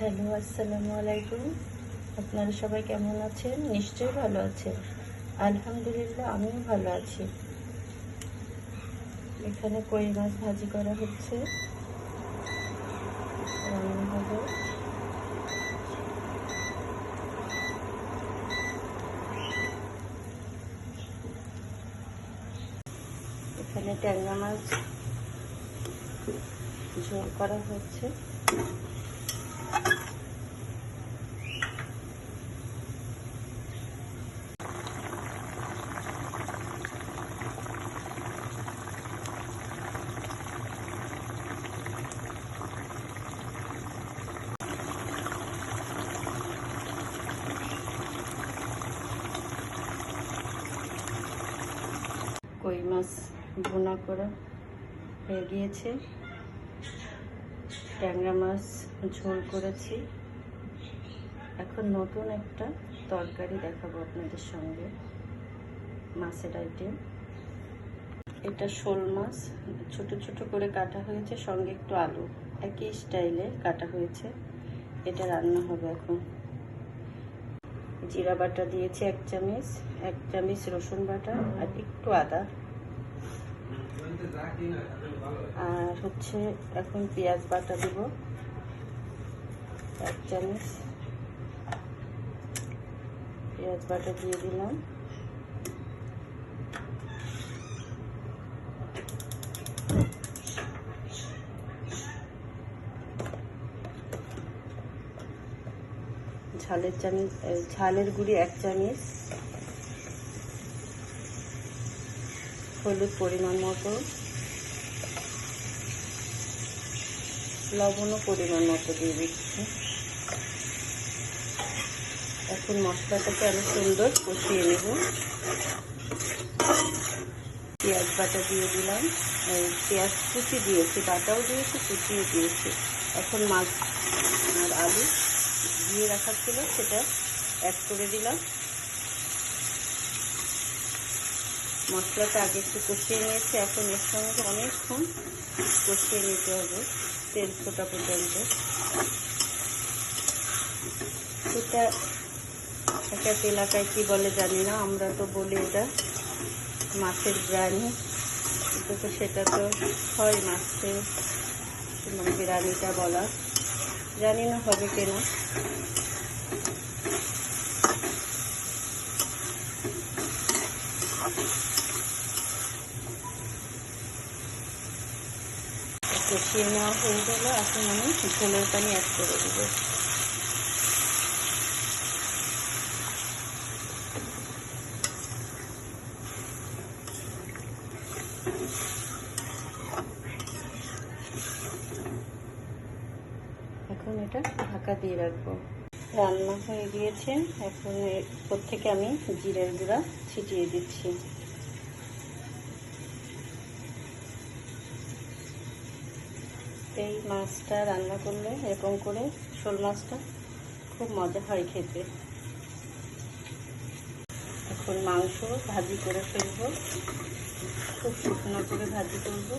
Hello, আসসালামু আলাইকুম। আপনারা সবাই কেমন আছেন? নিশ্চয়ই ভালো আছেন। আলহামদুলিল্লাহ, আমিও ভালো আছি। এখানে কই মাছ ভাজি করা হচ্ছে? এখানে ট্যাংরা মাছ ঝোল করা হচ্ছে। কই মাছ ভুনা করা হয়ে গিয়েছে। ট্যাংরা মাছ ঝোল করেছি। এখন নতুন একটা তরকারি দেখাবো আপনাদের সঙ্গে। মাছের আইটেম এটা শোল মাছ, ছোট ছোট করে কাটা হয়েছে, সঙ্গে একটু আলু। একই স্টাইলে কাটা হয়েছে। এটা রান্না হবে এখন। জিরা বাটা দিয়েছি এক চামচ এক চামচ রসুন বাটা আর একটু আদা। আর হচ্ছে এখন পেঁয়াজ বাটা দিব। এক চামচ। পেঁয়াজ বাটা দিয়ে দিলাম। ঝালের চামচ ঝালের গুঁড়ি এক চামচ। হলুদ পরিমাণ মতো। লবণও পরিমাণ মতো দিয়ে দিচ্ছি। এখন মশলাটাকে আমি সুন্দর কষিয়ে নেব। পেঁয়াজ বাটা দিয়ে দিলাম। পেঁয়াজ কুচি দিয়েছি, বাটাও দিয়েছি, কুচিও দিয়েছি। এখন মাছ আর আলু দিয়ে রাখা ছিল, সেটা অ্যাড করে দিলাম। মশলাটা আগে একটু কষিয়ে নিয়েছি। এখন এর সঙ্গে অনেকক্ষণ কষিয়ে নিতে হবে, তেল ফোটা পর্যন্ত। সেটা এক এক এলাকায় কী বলে জানি না, আমরা তো বলি এটা মাছের বিরিয়ানি কিন্তু তো সেটা তো হয় মাছের মানে বিরিয়ানিটা বলা। জানি না হবে কিনা। কষিয়ে নেওয়া হয়ে গেল, এখন আমি ঝোলের পানি অ্যাড করে দেবো। এখন এটা ঢাকা দিয়ে রাখব। রান্না হয়ে গিয়েছে, এখন এর থেকে আমি জিরের গুঁড়া ছিটিয়ে দিচ্ছি। এই মাছটা রান্না করলে এরকম করে শোল মাছটা খুব মজা হয় খেতে। এখন মাংস ভাজি করে ফেলব। খুব শুকনো করে ভাজি করব।